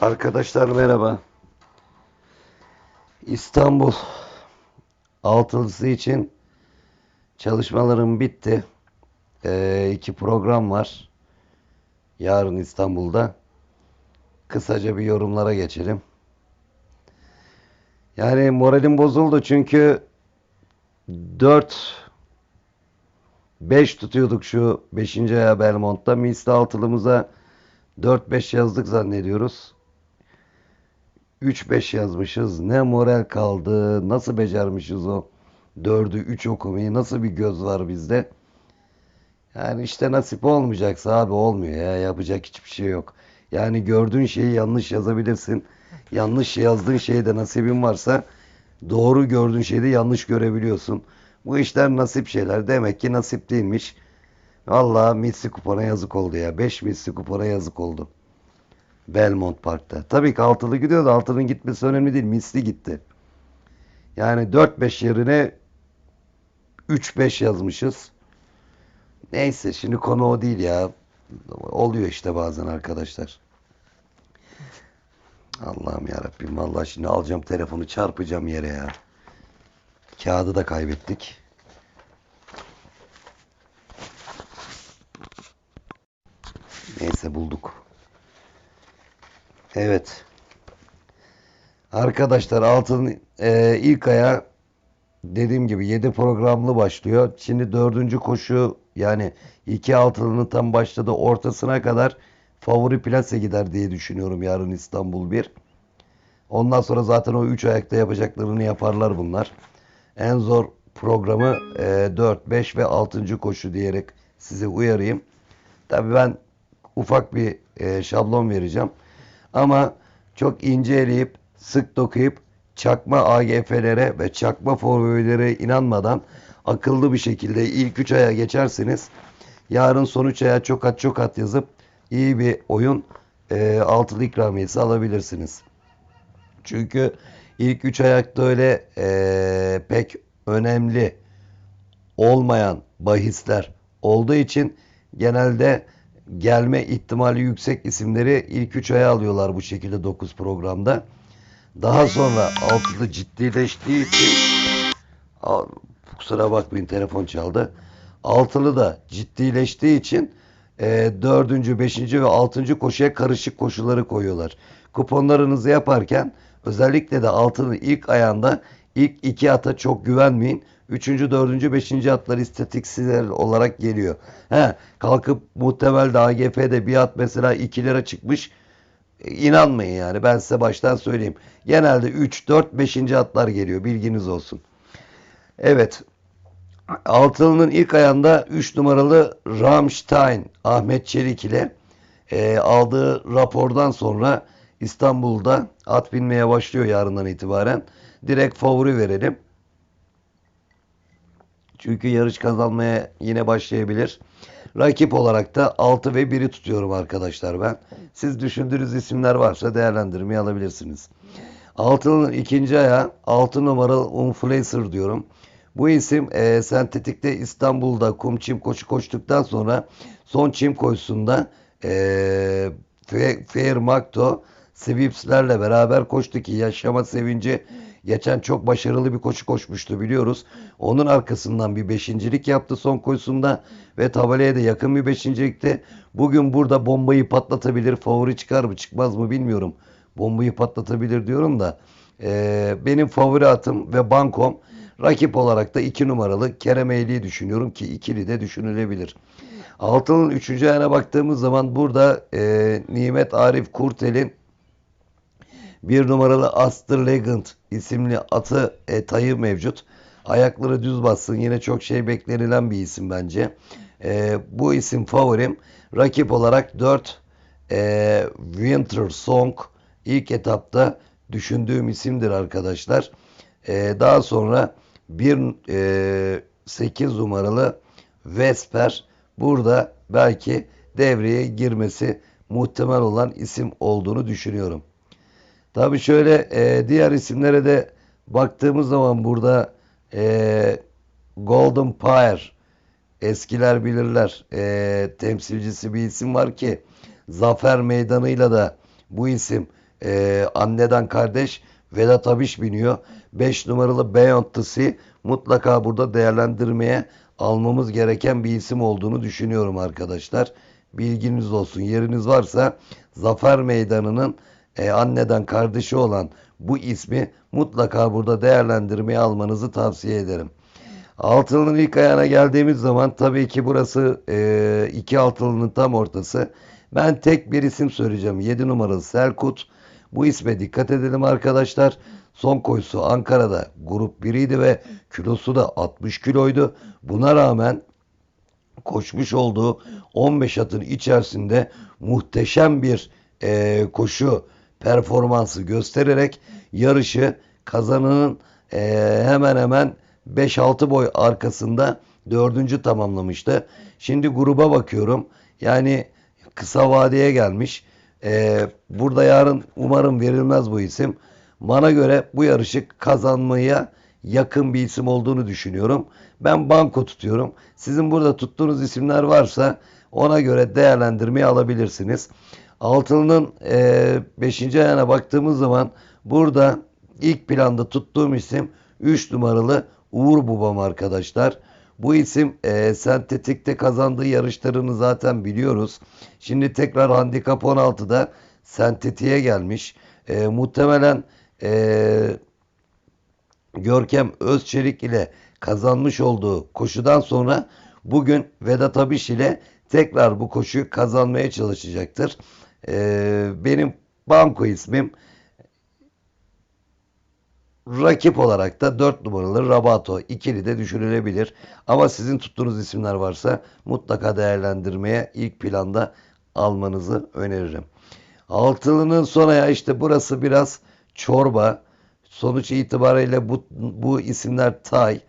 Arkadaşlar merhaba. İstanbul altılısı için çalışmalarım bitti. Ee, iki program var. Yarın İstanbul'da. Kısaca bir yorumlara geçelim. Yani moralim bozuldu çünkü 4 5 tutuyorduk şu 5. aya Belmont'ta. Misli altılımıza 4-5 yazdık zannediyoruz. 3-5 yazmışız. Ne moral kaldı. Nasıl becermişiz o 4'ü 3 okumayı. Nasıl bir göz var bizde. Yani işte nasip olmayacaksa abi olmuyor ya. Yapacak hiçbir şey yok. Yani gördüğün şeyi yanlış yazabilirsin. Yanlış yazdığın şeyde nasibin varsa doğru gördüğün şeyde yanlış görebiliyorsun. Bu işler nasip şeyler. Demek ki nasip değilmiş. Vallahi misli kupona yazık oldu ya. 5 misli kupona yazık oldu. Belmont Park'ta. Tabii ki altılı gidiyor altının gitmesi önemli değil. Misli gitti. Yani 4-5 yerine 3-5 yazmışız. Neyse şimdi konu o değil ya. Oluyor işte bazen arkadaşlar. Allah'ım ya Rabbim vallahi şimdi alacağım telefonu çarpacağım yere ya. Kağıdı da kaybettik. Neyse bulduk. Evet. Arkadaşlar altın e, ilk aya dediğim gibi 7 programlı başlıyor. Şimdi dördüncü koşu yani iki altının tam başladı ortasına kadar favori plase gider diye düşünüyorum yarın İstanbul 1. Ondan sonra zaten o 3 ayakta yapacaklarını yaparlar bunlar. En zor programı e, 4, 5 ve 6. koşu diyerek size uyarayım. Tabii ben ufak bir e, şablon vereceğim. Ama çok ince eleyip sık dokuyup çakma AGF'lere ve çakma forvelere inanmadan akıllı bir şekilde ilk 3 aya geçerseniz yarın son 3 aya çok at çok at yazıp iyi bir oyun e, altılı ikramiyesi alabilirsiniz. Çünkü ilk 3 ayakta öyle e, pek önemli olmayan bahisler olduğu için genelde gelme ihtimali yüksek isimleri ilk 3 aya alıyorlar bu şekilde 9 programda. Daha sonra altılı ciddileştiği için kusura bakmayın telefon çaldı. Altılı da ciddileştiği için e, dördüncü, beşinci ve altıncı koşuya karışık koşuları koyuyorlar. Kuponlarınızı yaparken özellikle de altının ilk ayağında ilk iki ata çok güvenmeyin. Üçüncü, dördüncü, beşinci atlar istatistiksel olarak geliyor. He, kalkıp muhtemel de AGF'de bir at mesela 2 lira çıkmış. E, İnanmayın yani ben size baştan söyleyeyim. Genelde 3, 4, 5. atlar geliyor bilginiz olsun. Evet. Altılı'nın ilk ayağında 3 numaralı Ramstein Ahmet Çelik ile e, aldığı rapordan sonra İstanbul'da at binmeye başlıyor yarından itibaren. Direkt favori verelim. Çünkü yarış kazanmaya yine başlayabilir. Rakip olarak da 6 ve 1'i tutuyorum arkadaşlar ben. Siz düşündüğünüz isimler varsa değerlendirmeyi alabilirsiniz. Altının ikinci ayağı 6 numaralı Unfluencer diyorum. Bu isim e, sentetikte İstanbul'da kum çim koşu koştuktan sonra son çim koşusunda e, Fe- Fairmakto Svips'lerle beraber koştu ki yaşama sevinci geçen çok başarılı bir koşu koşmuştu biliyoruz. Onun arkasından bir beşincilik yaptı son koşusunda ve tabelaya da yakın bir beşincilikte. Bugün burada bombayı patlatabilir favori çıkar mı çıkmaz mı bilmiyorum. Bombayı patlatabilir diyorum da e, benim favori atım ve bankom rakip olarak da 2 numaralı Kerem Eyli'yi düşünüyorum ki ikili de düşünülebilir. Altının 3. ayağına baktığımız zaman burada e, Nimet Arif Kurtel'in bir numaralı Aster Legend isimli atı e, tayı mevcut. Ayakları düz bassın. Yine çok şey beklenilen bir isim bence. E, bu isim favorim. Rakip olarak 4 e, Winter Song ilk etapta düşündüğüm isimdir arkadaşlar. E, daha sonra bir e, 8 numaralı Vesper burada belki devreye girmesi muhtemel olan isim olduğunu düşünüyorum. Tabii şöyle e, diğer isimlere de baktığımız zaman burada e, Golden Pyre eskiler bilirler e, temsilcisi bir isim var ki Zafer Meydanı'yla da bu isim e, anneden kardeş Vedat Abiş biniyor. 5 numaralı Beyond the Sea mutlaka burada değerlendirmeye almamız gereken bir isim olduğunu düşünüyorum arkadaşlar. Bilginiz olsun. Yeriniz varsa Zafer Meydanı'nın e, anneden kardeşi olan bu ismi mutlaka burada değerlendirmeye almanızı tavsiye ederim. Altılının ilk ayağına geldiğimiz zaman tabii ki burası e, iki altılının tam ortası. Ben tek bir isim söyleyeceğim. 7 numaralı Selkut. Bu isme dikkat edelim arkadaşlar. Son koyusu Ankara'da grup 1'iydi ve kilosu da 60 kiloydu. Buna rağmen koşmuş olduğu 15 atın içerisinde muhteşem bir e, koşu performansı göstererek yarışı kazananın e, hemen hemen 5-6 boy arkasında dördüncü tamamlamıştı. Şimdi gruba bakıyorum. Yani kısa vadeye gelmiş. E, burada yarın umarım verilmez bu isim. Bana göre bu yarışı kazanmaya yakın bir isim olduğunu düşünüyorum. Ben banko tutuyorum. Sizin burada tuttuğunuz isimler varsa ona göre değerlendirmeyi alabilirsiniz. Altının 5. E, ayağına baktığımız zaman burada ilk planda tuttuğum isim 3 numaralı Uğur Babam arkadaşlar. Bu isim e, sentetikte kazandığı yarışlarını zaten biliyoruz. Şimdi tekrar handikap 16'da sentetiğe gelmiş. E, muhtemelen e, Görkem Özçelik ile kazanmış olduğu koşudan sonra bugün Vedat Abiş ile tekrar bu koşuyu kazanmaya çalışacaktır. Ee, benim banko ismim rakip olarak da 4 numaralı Rabato ikili de düşünülebilir. Ama sizin tuttuğunuz isimler varsa mutlaka değerlendirmeye ilk planda almanızı öneririm. Altılının son ayağı işte burası biraz çorba. Sonuç itibariyle bu, bu isimler Tay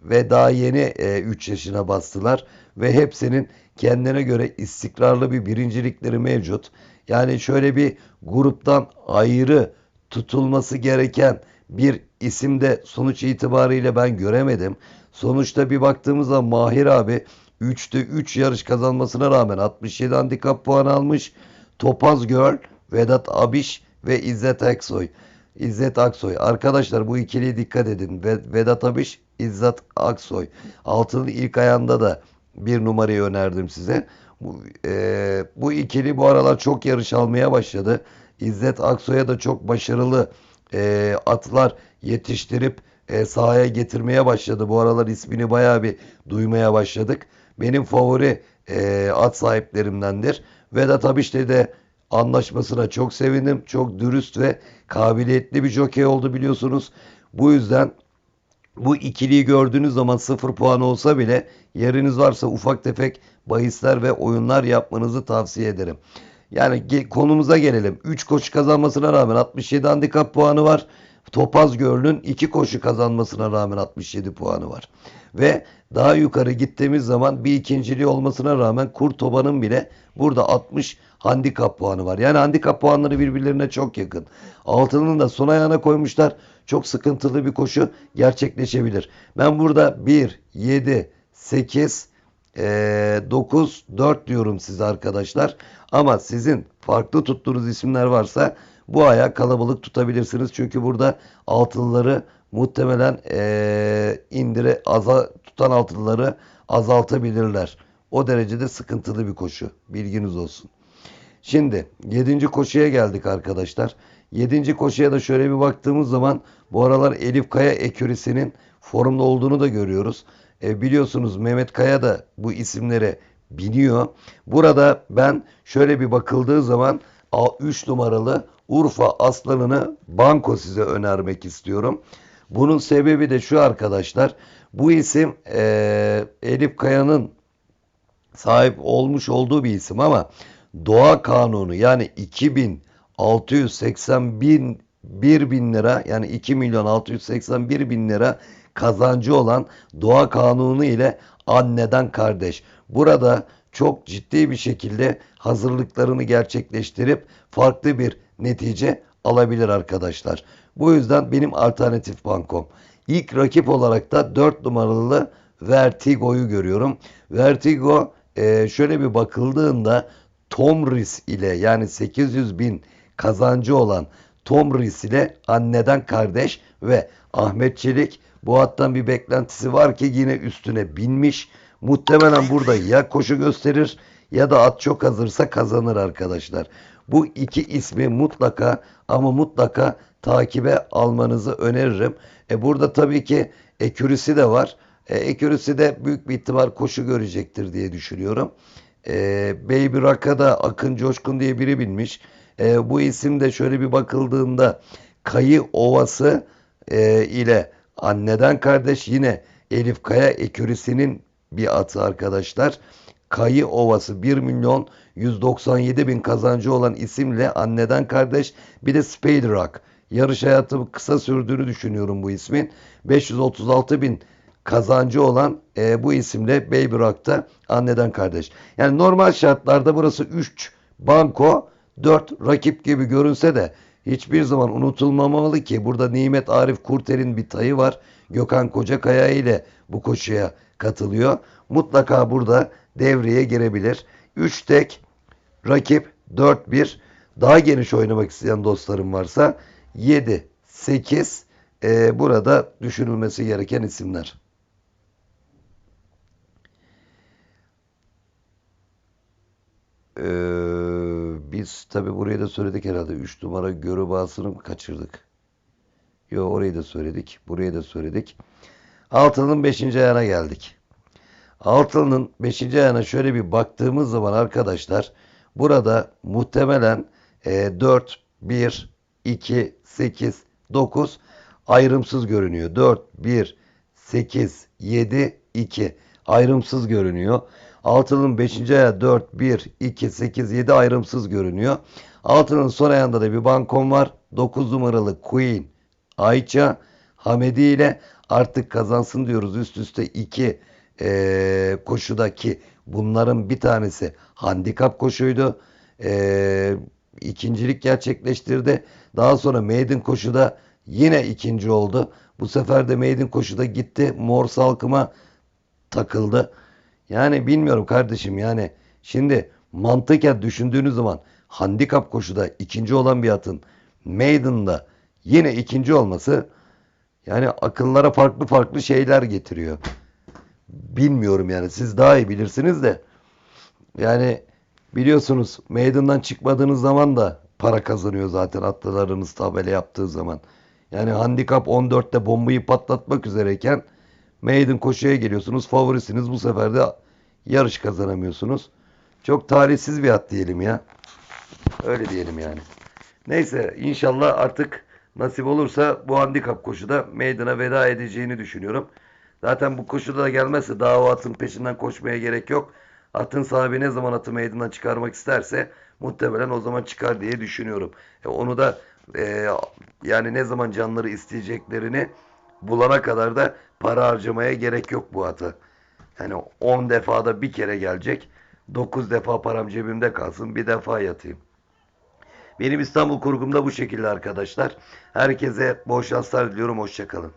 ve daha yeni e, 3 yaşına bastılar ve hepsinin kendine göre istikrarlı bir birincilikleri mevcut. Yani şöyle bir gruptan ayrı tutulması gereken bir isimde sonuç itibariyle ben göremedim. Sonuçta bir baktığımızda Mahir abi 3'te 3 yarış kazanmasına rağmen 67 handikap puanı almış. Topaz Girl, Vedat Abiş ve İzzet Aksoy. İzzet Aksoy. Arkadaşlar bu ikiliye dikkat edin. Vedat Abiş, İzzet Aksoy. Altının ilk ayağında da bir numarayı önerdim size. Bu, e, bu ikili bu aralar çok yarış almaya başladı. İzzet Aksoy'a da çok başarılı e, atlar yetiştirip e, sahaya getirmeye başladı. Bu aralar ismini bayağı bir duymaya başladık. Benim favori e, at sahiplerimdendir. Vedat Abiş'te de anlaşmasına çok sevindim. Çok dürüst ve kabiliyetli bir jokey oldu biliyorsunuz. Bu yüzden bu ikiliyi gördüğünüz zaman sıfır puan olsa bile yeriniz varsa ufak tefek bahisler ve oyunlar yapmanızı tavsiye ederim. Yani konumuza gelelim. 3 koşu kazanmasına rağmen 67 handikap puanı var. Topaz Göl'ün 2 koşu kazanmasına rağmen 67 puanı var. Ve daha yukarı gittiğimiz zaman bir ikinciliği olmasına rağmen Kurtoba'nın bile burada 60 handikap puanı var. Yani handikap puanları birbirlerine çok yakın. Altının da son ayağına koymuşlar. Çok sıkıntılı bir koşu gerçekleşebilir. Ben burada 1, 7, 8, 9, 4 diyorum size arkadaşlar. Ama sizin farklı tuttuğunuz isimler varsa bu aya kalabalık tutabilirsiniz. Çünkü burada altınları muhtemelen e, indire aza tutan altınları azaltabilirler. O derecede sıkıntılı bir koşu. Bilginiz olsun. Şimdi 7. koşuya geldik arkadaşlar. 7. koşuya da şöyle bir baktığımız zaman bu aralar Elif Kaya ekürisinin formda olduğunu da görüyoruz. E, biliyorsunuz Mehmet Kaya da bu isimlere biniyor. Burada ben şöyle bir bakıldığı zaman 3 numaralı Urfa Aslanı'nı banko size önermek istiyorum. Bunun sebebi de şu arkadaşlar. Bu isim e, Elif Kaya'nın sahip olmuş olduğu bir isim ama doğa kanunu yani 2680 bin 1 bin lira yani 2 milyon 681 bin lira kazancı olan doğa kanunu ile anneden kardeş. Burada çok ciddi bir şekilde hazırlıklarını gerçekleştirip farklı bir netice alabilir arkadaşlar. Bu yüzden benim alternatif bankom. İlk rakip olarak da 4 numaralı Vertigo'yu görüyorum. Vertigo e, şöyle bir bakıldığında Tomris ile yani 800 bin kazancı olan Tom Rees ile anneden kardeş ve Ahmet Çelik bu attan bir beklentisi var ki yine üstüne binmiş. Muhtemelen burada ya koşu gösterir ya da at çok hazırsa kazanır arkadaşlar. Bu iki ismi mutlaka ama mutlaka takibe almanızı öneririm. E burada tabii ki ekürisi de var. E, ekürisi de büyük bir ihtimal koşu görecektir diye düşünüyorum. E, Baby Rock'a da Akın Coşkun diye biri binmiş. E, bu isim de şöyle bir bakıldığında Kayı Ovası e, ile anneden kardeş yine Elif Kaya ekürüsünün bir atı arkadaşlar. Kayı Ovası 1 milyon 197 bin kazancı olan isimle anneden kardeş bir de Spade Rock. Yarış hayatı kısa sürdüğünü düşünüyorum bu ismin. 536 bin kazancı olan e, bu isimle Baby Rock'ta anneden kardeş. Yani normal şartlarda burası 3 banko 4 rakip gibi görünse de hiçbir zaman unutulmamalı ki burada Nimet Arif Kurter'in bir tayı var. Gökhan Kocakaya ile bu koşuya katılıyor. Mutlaka burada devreye girebilir. 3 tek rakip 4-1 daha geniş oynamak isteyen dostlarım varsa 7 8 e, burada düşünülmesi gereken isimler. Ee, biz tabi burayı da söyledik herhalde. 3 numara görü bağısını mı kaçırdık? Yo orayı da söyledik. Burayı da söyledik. Altının 5. ayağına geldik. Altının 5. ayağına şöyle bir baktığımız zaman arkadaşlar burada muhtemelen e, 4, 1, 2, 8, 9 ayrımsız görünüyor. 4, 1, 8, 7, 2 ayrımsız görünüyor. Altının 5. ayağı 4, 1, 2, 8, 7 ayrımsız görünüyor. Altının son ayağında da bir bankom var. 9 numaralı Queen Ayça Hamedi ile artık kazansın diyoruz. Üst üste 2 e, koşudaki bunların bir tanesi handikap koşuydu. E, ikincilik gerçekleştirdi. Daha sonra maiden koşuda yine ikinci oldu. Bu sefer de maiden koşuda gitti. Mor salkıma takıldı. Yani bilmiyorum kardeşim yani şimdi mantıken düşündüğünüz zaman handikap koşuda ikinci olan bir atın maiden'da yine ikinci olması yani akıllara farklı farklı şeyler getiriyor. Bilmiyorum yani siz daha iyi bilirsiniz de yani biliyorsunuz maiden'dan çıkmadığınız zaman da para kazanıyor zaten atlılarınız tabela yaptığı zaman. Yani handikap 14'te bombayı patlatmak üzereyken Maiden koşuya geliyorsunuz. Favorisiniz. Bu sefer de yarış kazanamıyorsunuz. Çok talihsiz bir at diyelim ya. Öyle diyelim yani. Neyse inşallah artık nasip olursa bu handikap koşuda meydana veda edeceğini düşünüyorum. Zaten bu koşuda da gelmezse daha o atın peşinden koşmaya gerek yok. Atın sahibi ne zaman atı meydandan çıkarmak isterse muhtemelen o zaman çıkar diye düşünüyorum. E onu da e, yani ne zaman canları isteyeceklerini bulana kadar da para harcamaya gerek yok bu ata. Yani 10 defada bir kere gelecek. 9 defa param cebimde kalsın. Bir defa yatayım. Benim İstanbul kurgumda bu şekilde arkadaşlar. Herkese bol şanslar diliyorum. Hoşçakalın.